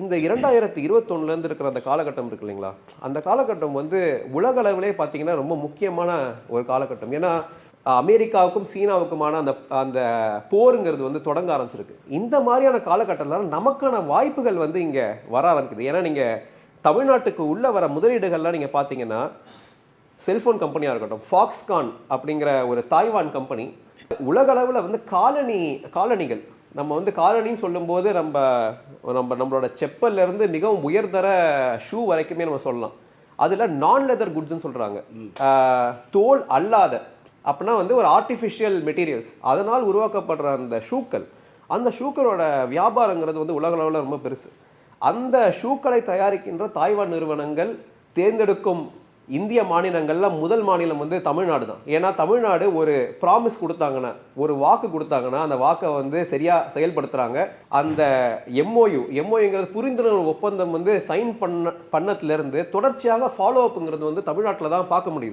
இந்த இரண்டாயிரத்தி இருபத்தொன்னுலேருந்து இருக்கிற அந்த காலகட்டம் இருக்கு இல்லைங்களா? அந்த காலகட்டம் வந்து உலக அளவிலே பார்த்தீங்கன்னா ரொம்ப முக்கியமான ஒரு காலகட்டம். ஏன்னா அமெரிக்காவுக்கும் சீனாவுக்குமான அந்த அந்த போருங்கிறது வந்து தொடங்க ஆரம்பிச்சிருக்கு. இந்த மாதிரியான காலகட்டத்தில் நமக்கான வாய்ப்புகள் வந்து இங்கே வர ஆரம்பிக்குது. ஏன்னா நீங்கள் தமிழ்நாட்டுக்கு உள்ள வர முதலீடுகள்லாம் நீங்கள் பார்த்தீங்கன்னா செல்ஃபோன் கம்பெனியாக இருக்கட்டும் ஃபாக்ஸ்கான் அப்படிங்கிற ஒரு தாய்வான் கம்பெனி உலக அளவில் வந்து காலனி காலனிகள் நம்ம வந்து காலனின்னு சொல்லும்போது நம்ம நம்ம நம்மளோட செப்பல்ல இருந்து மிகவும் உயர்தர ஷூ வரைக்குமே நம்ம சொல்லலாம். அதில் நான் லெதர் குட்ஸ்னு சொல்கிறாங்க தோல் அல்லாத அப்படின்னா வந்து ஒரு ஆர்டிஃபிஷியல் மெட்டீரியல்ஸ் அதனால் உருவாக்கப்படுற அந்த ஷூக்கள் அந்த ஷூக்களோட வியாபாரங்கிறது வந்து உலக அளவில் ரொம்ப பெருசு. அந்த ஷூக்களை தயாரிக்கின்ற தாய்வான் நிறுவனங்கள் தேர்ந்தெடுக்கும் இந்திய மாநிலங்களில் முதல் மாநிலம் வந்து தமிழ்நாடு தான். ஏன்னா தமிழ்நாடு ஒரு ப்ராமிஸ் கொடுத்தாங்கன்னா ஒரு வாக்கு கொடுத்தாங்கன்னா அந்த வாக்கை வந்து சரியாக செயல்படுத்துகிறாங்க அந்த எம்ஓயு எம்ஓயுங்கிறது புரிந்துணர்வு ஒப்பந்தம் வந்து சைன் பண்ண பண்ணத்துலேருந்து தொடர்ச்சியாக ஃபாலோ அப்புங்கிறது வந்து தமிழ்நாட்டில் தான் பார்க்க முடியுது.